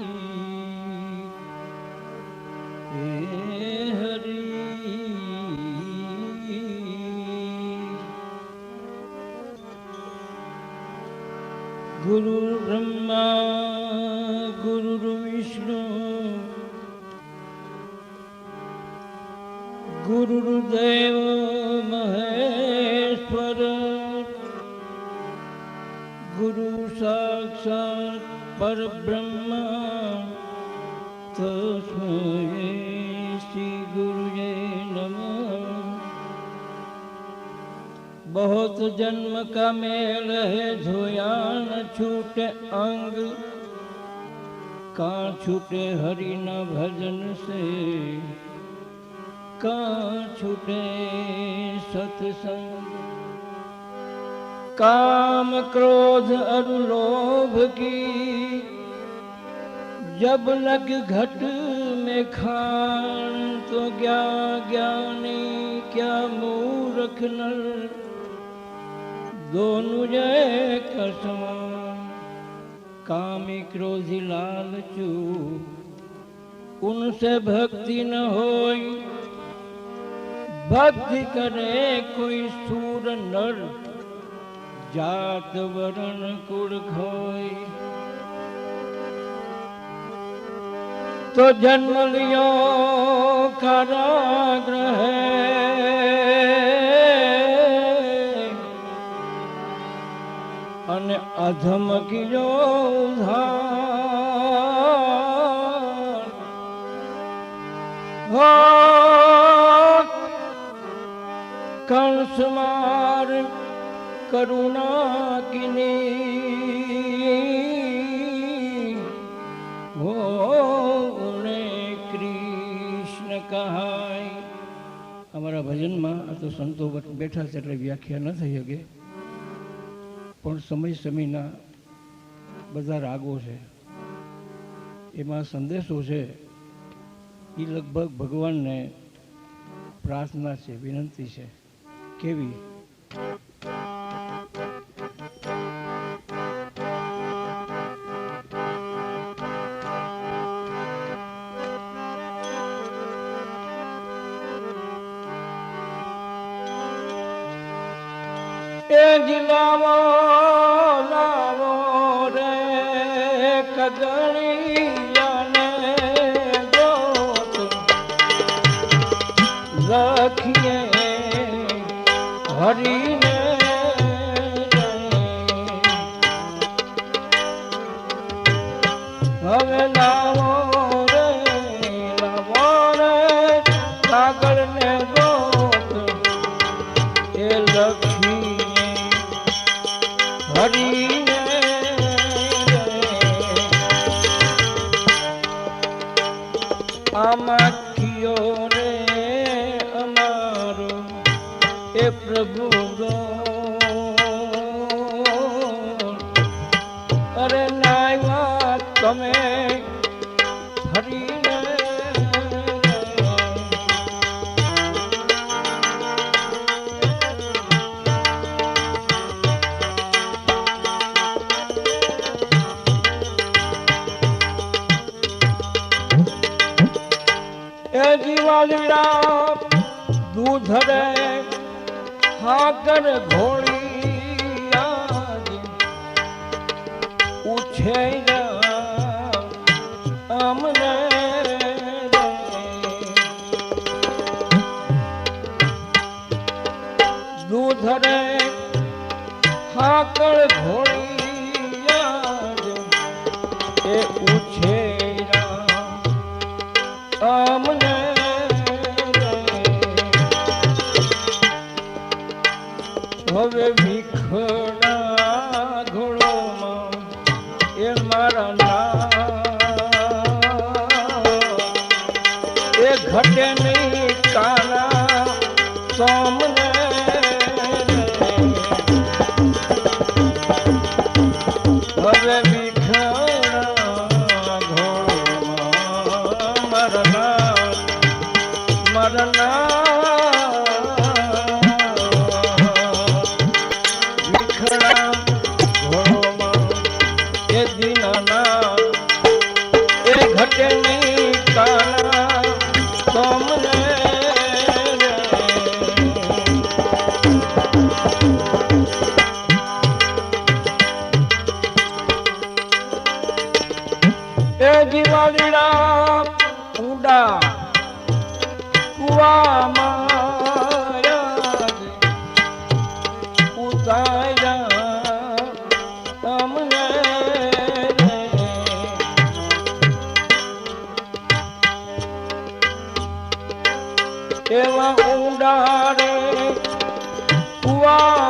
Mm-hmm. बहुत जन्म का मेल है धोया छूटे अंग। कहाँ छूटे हरि न भजन से। कहाँ छूटे सत्संग। काम क्रोध और लोभ की। जब लग घट ખાણ તો ક્યાં જ્ઞાની ક્યાં મૂરખ નર? દોનું જય કસમા કામી ક્રોધી લાલચુ ઉનસે ભક્તિ ન હોય. ભક્તિ કરે કોઈ સૂર નર. જાત વરણ કુળ ખોય. તો જન્મ લ્યો કારાગ્રહે અને અધમ કિયો ઉધાર હો કંસમાર કરુણા કિને ભજનમાં આ તો સંતો બેઠા છે એટલે વ્યાખ્યા ન થઈ શકે. પણ સમય સમયના બધા રાગો છે. એમાં સંદેશો છે. એ લગભગ ભગવાનને પ્રાર્થના છે, વિનંતી છે. કેવી? કગળિયાને પ્રભુ અરે નાયવા તમે હરીને. જીવાલીડા દૂધ રે હાકર ઘોડી ઘટની કલા. તમને એ જીવાડીડા એવા ઉડાડે કુવા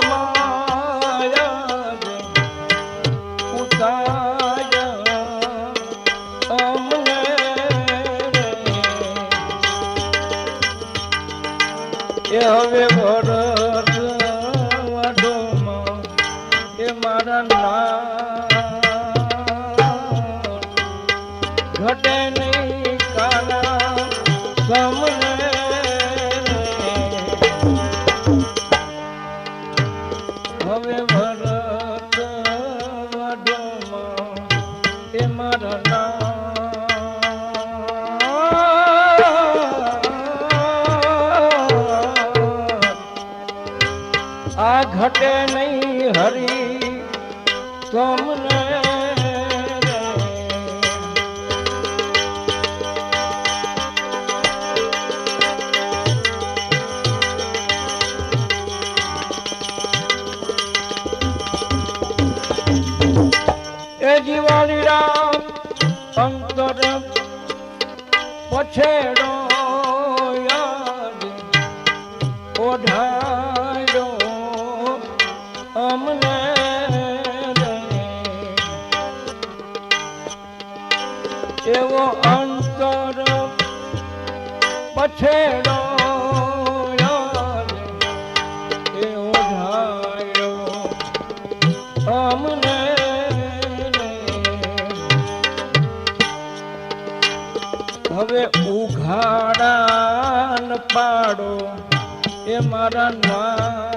જીવાલી રામ શંકર પછેડો હવે ઉઘાડા પાડો. એ મારા ના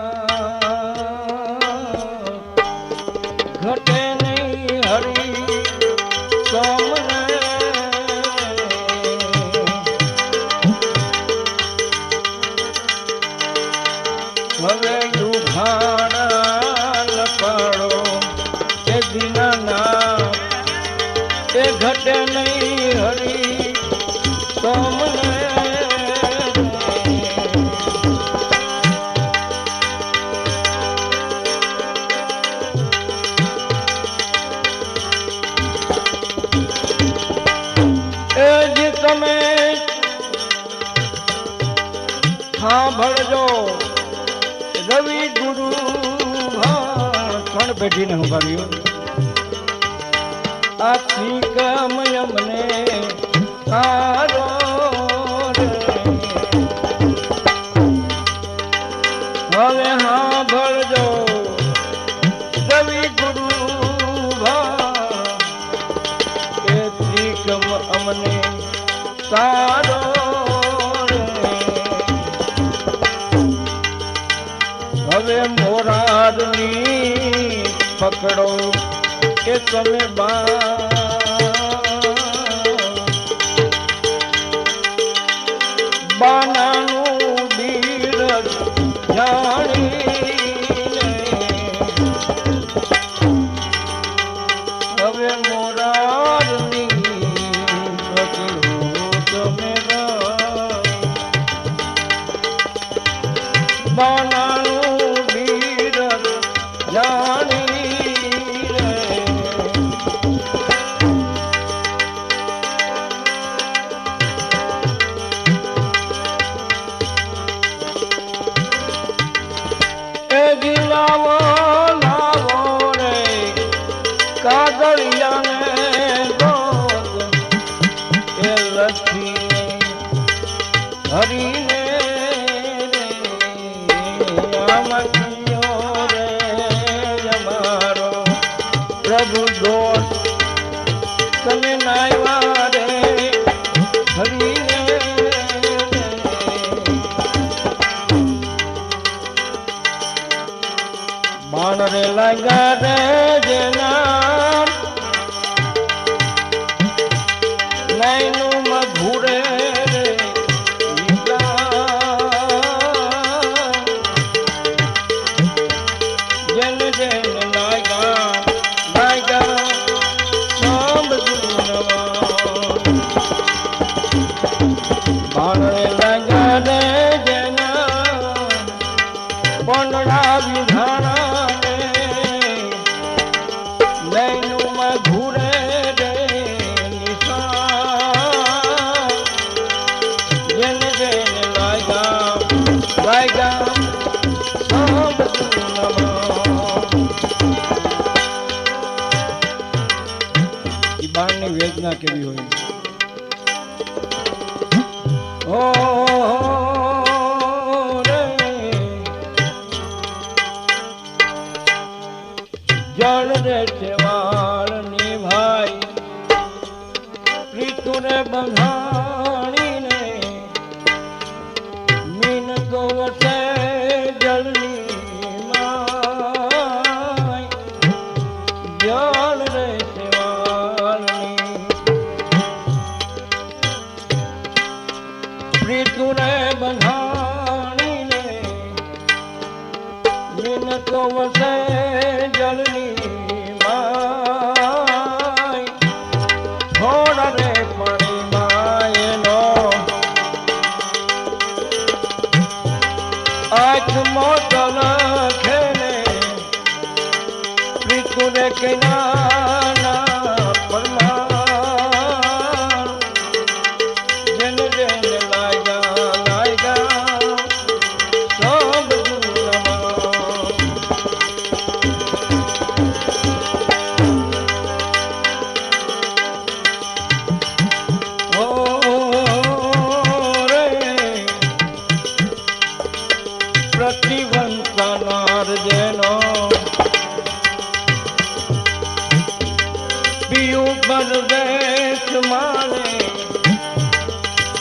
રાખડો કે તમે બા કાગળિયાને ગોત એ લખી હરીને પ્રભુ ગોટ તમે નાયવા રે હરીને બાણ રે લગા વેદના કેવી હોય? ઓ देखना પીયું પરદેશ મારે.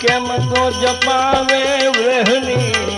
કેમ તો જપાવે વ્રહની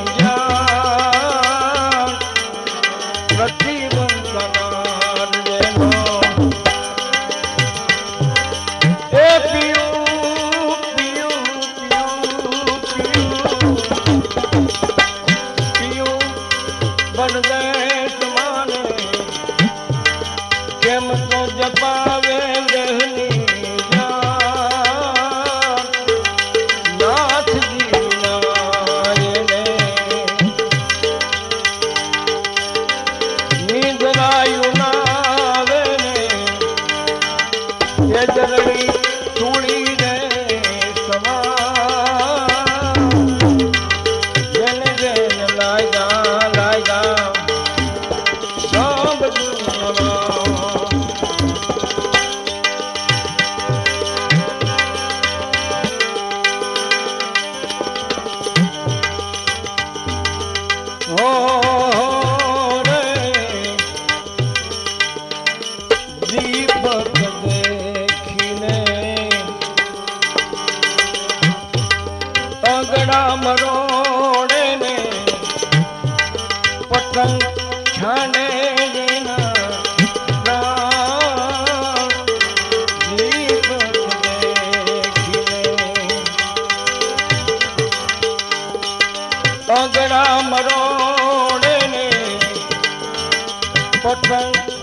কথা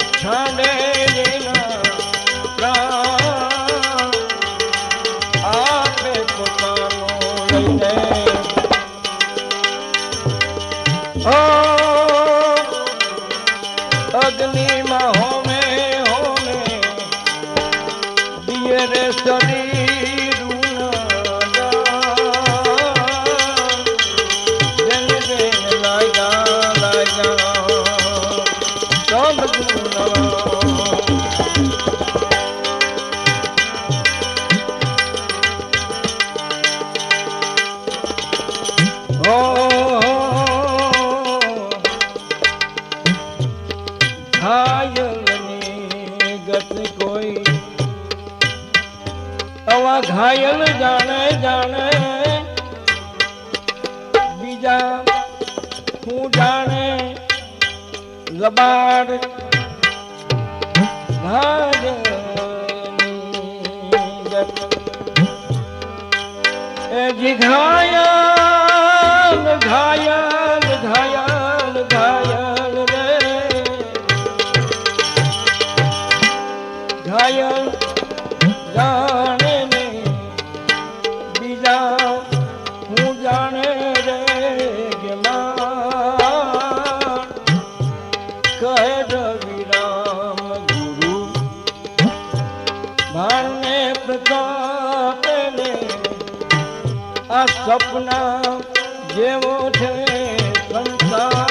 ઘાયલ ઘાયલ ઘાયલ ઘાયલ રે. ઘાયલ સપના જેવો છે સંસાર.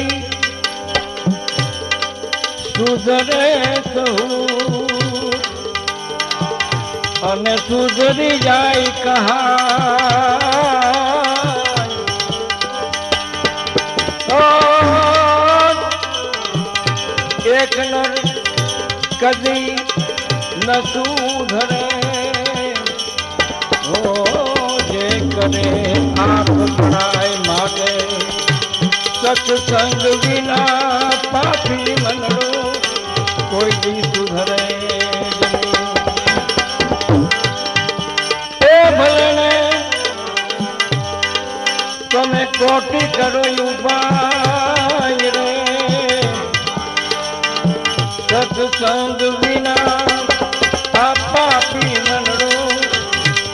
સુધરી જાય કહા એક નર કદી ન સુધરે હો જે કરે આપ પરાય માગે સત્સંગ વિના પાપી મનડો કોઈ સુધરે કોટી કરોયું ભાઈ રે. સત્સંગ વિના પાપી મનડો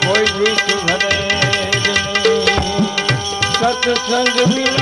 કોઈ વિષ્ણુ સત્સંગ વિના